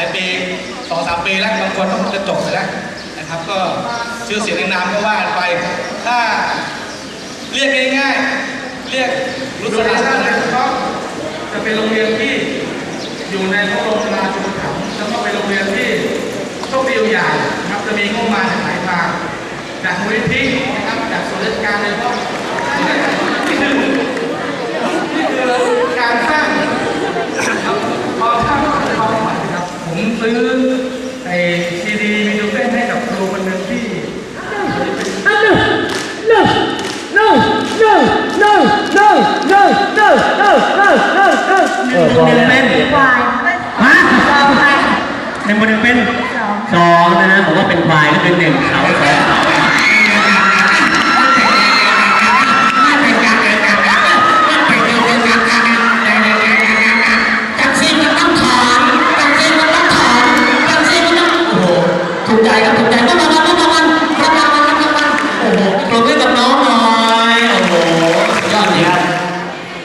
ายปีสองสามปีแล้วบางคนต้องจะจบไปแล้วนะครับ ก็ชื่อเสียงในนามก็ว่ากันไป ถ้าเรียกง่ายๆเรียกรุษโดยราชาตินะนะครับจะเป็นโรงเรียนที่อยู่ในพระบรมราชูปถัมภ์แล้วก็เป็นโรงเรียนที่โชคดีอยู่อย่างนะครับจะมีงบประมาณจากหลายทางจากมูลนิธินะครับจากส่วนราชการเลยก็ หนึ่งเป็นควายฮะสองค่ะหนึ่งบนหนึ่งเป็นสองนะฮะผมว่าเป็นควายก็เป็นหนึ่งเขาสอง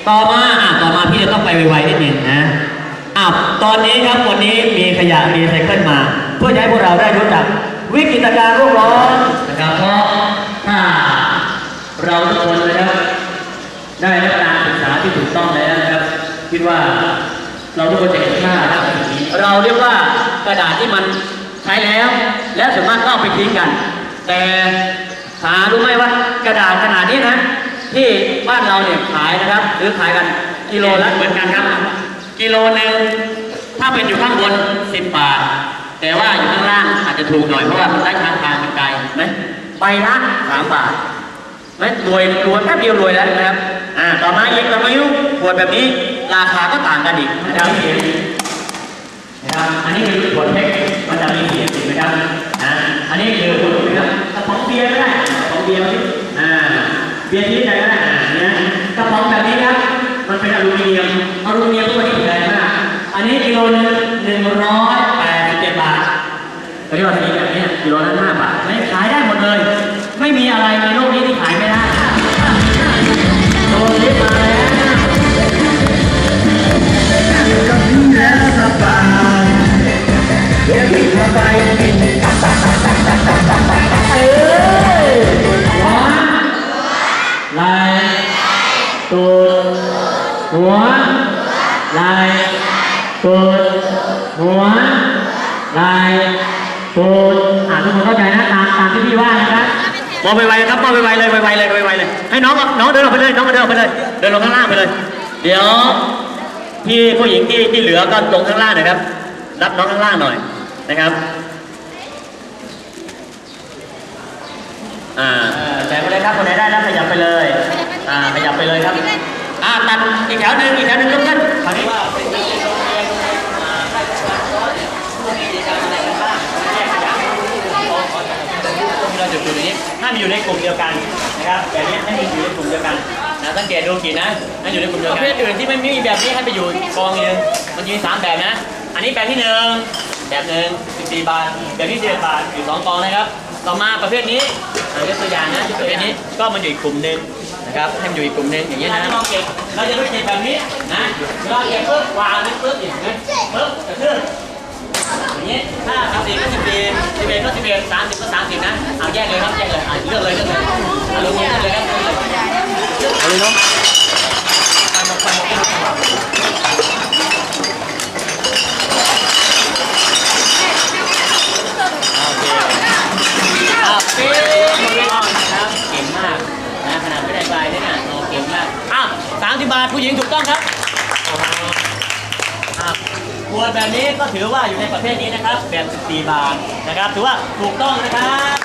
ต่อมาอะต่อมาพี่จะต้องไปไวๆนิดนึงนะอะตอนนี้ครับวันนี้มีขยะมีไซเคิลมา เพื่อให้พวกเราได้รู้จักวิกฤตการณ์โลกร้อนนะครับเพราะถ้าเราทุกคนนะครับได้รับการศึกษาที่ถูกต้องแล้วนะครับ คิดว่าเราทุกคนจะเห็นค่าครับเราเรียกว่ากระดาษที่มันใช้แล้ว และส่วนมากก็ไปทิ้งกัน แต่หารู้ไหมว่ากระดาษขนาดนี้นะ ที่บ้านเราเนี่ยขายนะครับหรือขายกันกิโลละเหมือนกันครับ กิโลหนึ่งถ้าเป็นอยู่ข้างบน10บาท แต่ว่าอยู่ข้างล่างอาจจะถูกหน่อยเพราะว่ามันได้ทางทางมันไกลไหมใบละ3บาทไม่รวยรวยแป๊บเดียวรวยแล้วนะครับอ่าต่อมาอีกเรามายุขวดแบบนี้ราคาก็ต่างกันอีกนะครับนะครับอันนี้คือขวดเล็กมันจะมีเสียงถูกไหมครับอ่าอันนี้คือขวดนะครับกระป๋องเบียร์ก็ได้กระป๋องเบียร์ที่อ่า เบียร์ที่ไหนก็ได้อ่าเนี่ยกระป๋องแบบนี้ครับ มันเป็นอลูมิเนียม อลูมิเนียมตัวนี้แพงมาก อันนี้กิโลหนึงหนึ่งร้อยแปดสิบเจ็ดบาทเรียกว่าสีแบบเนี้ยกิโลละ ไหลตูดหัวไหลตูดอ่าทุกคนเข้าใจนะตามตามที่พี่ว่านะครับมองไปไวๆครับมองไปไวๆเลยไวๆเลยไวๆเลย ให้น้องอะน้องเดินออกไปเลยน้องเดินออกไปเลย เดินลงข้างล่างไปเลย เดี๋ยวพี่ผู้หญิงที่ที่เหลือก็ลงข้างล่างหน่อยครับ รับน้องข้างล่างหน่อยนะครับอ่าแจกไปเลยครับคนไหนได้แล้วขยับไปเลย อ่าขยับไปเลยครับอ่า ตัดอีกแถวหนึ่งอีกแถวหนึ่งลุกขึ้นคราวนี้ว่าเป็นนักเรียนโรงเรียนอ่าราชการร้อยมีกิจกรรมอะไรกันบ้างแยกขยะเราจะอยู่ในนี้ถ้ามีอยู่ในกลุ่มเดียวกันนะครับแบบนี้ให้มีอยู่ในกลุ่มเดียวกันนะสังเกตดูกี่นะให้อยู่ในกลุ่มเดียวกันประเภทอื่นที่ไม่มีแบบนี้ให้ไปอยู่กองหนึงมันจะมีสามแบบนะ อันนี้แบบที่หนึ่งแบบหนึ่ง14บาทแบบที่11บาทอยู่สองกองนะครับ ต่อมาประเภทนี้อ่ายกตัวอย่างนะประเภทนี้ก็มันอยู่อีกกลุ่มหนึ่งนะ ครับให้มันอยู่อีกกลุ่มหนึ่งอย่างนี้นะลองเก็บเราจะรู้เก็บแบบนี้นะเราเก็บปุ๊บวางนี่ปุ๊บอย่างนี้ปุ๊บกระเทือนอย่างนี้ถ้าสิบสี่ก็สิบสี่สิบเอ็ดก็สิบเอ็ดสามสิบก็สามสิบนะเอาแยกเลยครับแยกเลยอะเลือกเลยเลือกเลยเอาลงนี้เลยครับเอาเลยเนาะโอเค อะปี๊ดหมดเลยนะครับเก่งมากนะขนาดไม่ได้ใบเนี่ยนะโอ้เก่งมากอ้าวสามสิ บาทผู้หญิงถูกต้องครับขวดแบบนี้ก็ถือว่าอยู่ในประเภทนี้นะครับ แบบ14บาทนะครับ ถือว่าถูกต้องนะครับ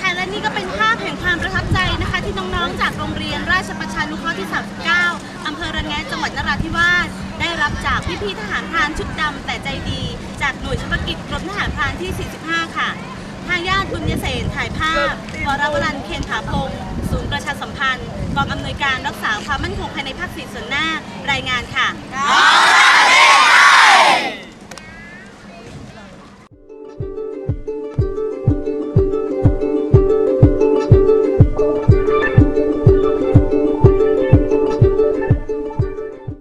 ค่ะและนี่ก็เป็นภาพแห่งความประทับใจนะคะ ที่น้องๆจากโรงเรียนราชประชานุเคราะห์ที่ 39 อำเภอระแงะจังหวัดนราธิวาสได้รับจากพี่ๆทหารพรานชุดดำแต่ใจดี จากหน่วยเฉพาะกิจกรมทหารพรานที่ 45 ค่ะ ทางญาติบุญยเสนถ่ายภาพวรวรันเคนถาพงศ์ศูนย์ประชาสัมพันธ์กองอำนวยการรักษาความมั่นคงภายในภาคสี่ส่วนหน้ารายงานค่ะ